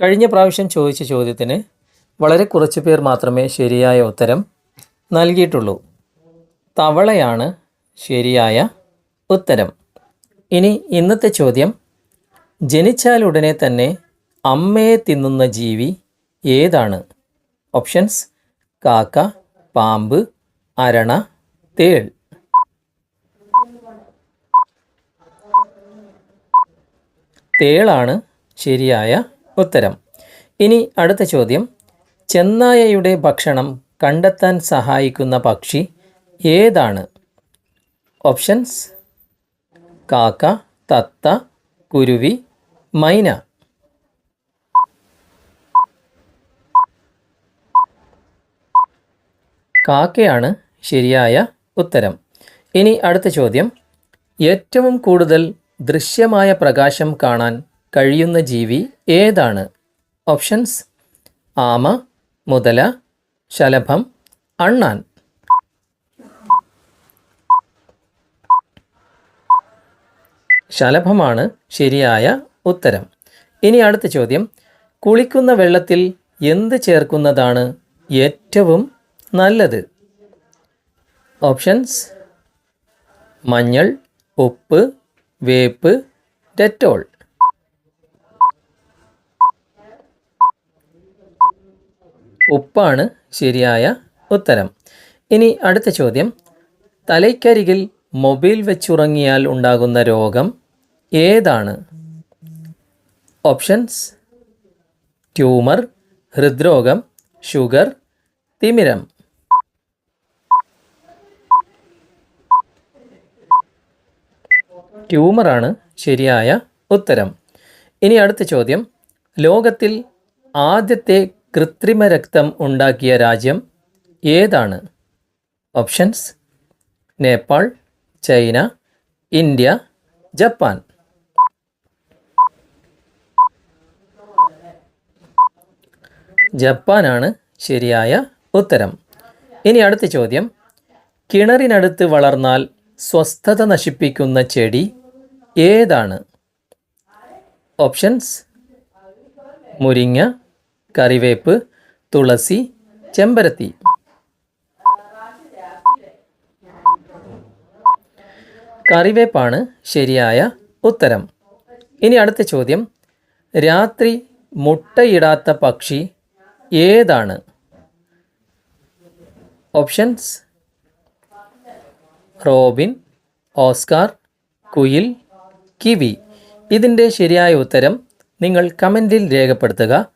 കഴിഞ്ഞ പ്രാവശ്യം ചോദിച്ച ചോദ്യത്തിന് വളരെ കുറച്ച് പേർ മാത്രമേ ശരിയായ ഉത്തരം നൽകിയിട്ടുള്ളൂ. തവളയാണ് ശരിയായ ഉത്തരം. ഇനി ഇന്നത്തെ ചോദ്യം. ജനിച്ചാൽ ഉടനെ തന്നെ അമ്മയെ തിന്നുന്ന ജീവി ഏതാണ്? ഓപ്ഷൻസ് കാക്ക പാമ്പ് അരണ തേൾ. തേളാണ് ശരിയായ ഉത്തരം. ഇനി അടുത്ത ചോദ്യം. ചെന്നായയുടെ ഭക്ഷണം കണ്ടെത്താൻ സഹായിക്കുന്ന പക്ഷി ഏതാണ്? ഓപ്ഷൻസ്. കാക്ക തത്ത കുരുവി മൈന. കാക്കയാണ് ശരിയായ ഉത്തരം. ഇനി അടുത്ത ചോദ്യം. ഏറ്റവും കൂടുതൽ ദൃശ്യമായ പ്രകാശം കാണാൻ കഴിയുന്ന ജീവി ഏതാണ്? ഓപ്ഷൻസ് ആമ മുതല ശലഭം അണ്ണാൻ. ശലഭമാണ് ശരിയായ ഉത്തരം. ഇനി അടുത്ത ചോദ്യം. കുളിക്കുന്ന വെള്ളത്തിൽ എന്ത് ചേർക്കുന്നതാണ് ഏറ്റവും നല്ലത്? ഓപ്ഷൻസ് മഞ്ഞൾ ഉപ്പ് വേപ്പ് ഡെറ്റോൾ. ഉപ്പാണ് ശരിയായ ഉത്തരം. ഇനി അടുത്ത ചോദ്യം. തലയ്ക്കരികിൽ മൊബൈൽ വെച്ചുറങ്ങിയാൽ ഉണ്ടാകുന്ന രോഗം ഏതാണ്? ഓപ്ഷൻസ്. ട്യൂമർ ഹൃദ്രോഗം ഷുഗർ തിമിരം. ട്യൂമറാണ് ശരിയായ ഉത്തരം. ഇനി അടുത്ത ചോദ്യം. ലോകത്തിൽ ആദ്യത്തെ കൃത്രിമ രക്തം ഉണ്ടാക്കിയ രാജ്യം ഏതാണ്? Options Nepal China India Japan. ജപ്പാനാണ് ശരിയായ ഉത്തരം. ഇനി അടുത്ത ചോദ്യം. കിണറിനടുത്ത് വളർന്നാൽ സ്വസ്ഥത നശിപ്പിക്കുന്ന ചെടി ഏതാണ്? ഓപ്ഷൻസ് മുരിങ്ങ കറിവേപ്പ് തുളസി ചെമ്പരത്തി. കറിവേപ്പാണ് ശരിയായ ഉത്തരം. ഇനി അടുത്ത ചോദ്യം. രാത്രി മുട്ടയിടാത്ത പക്ഷി ഏതാണ്? ഓപ്ഷൻസ്. റോബിൻ ഓസ്കാർ കുയിൽ കിവി. ഇതിന്റെ ശരിയായ ഉത്തരം നിങ്ങൾ കമന്റിൽ രേഖപ്പെടുത്തുക.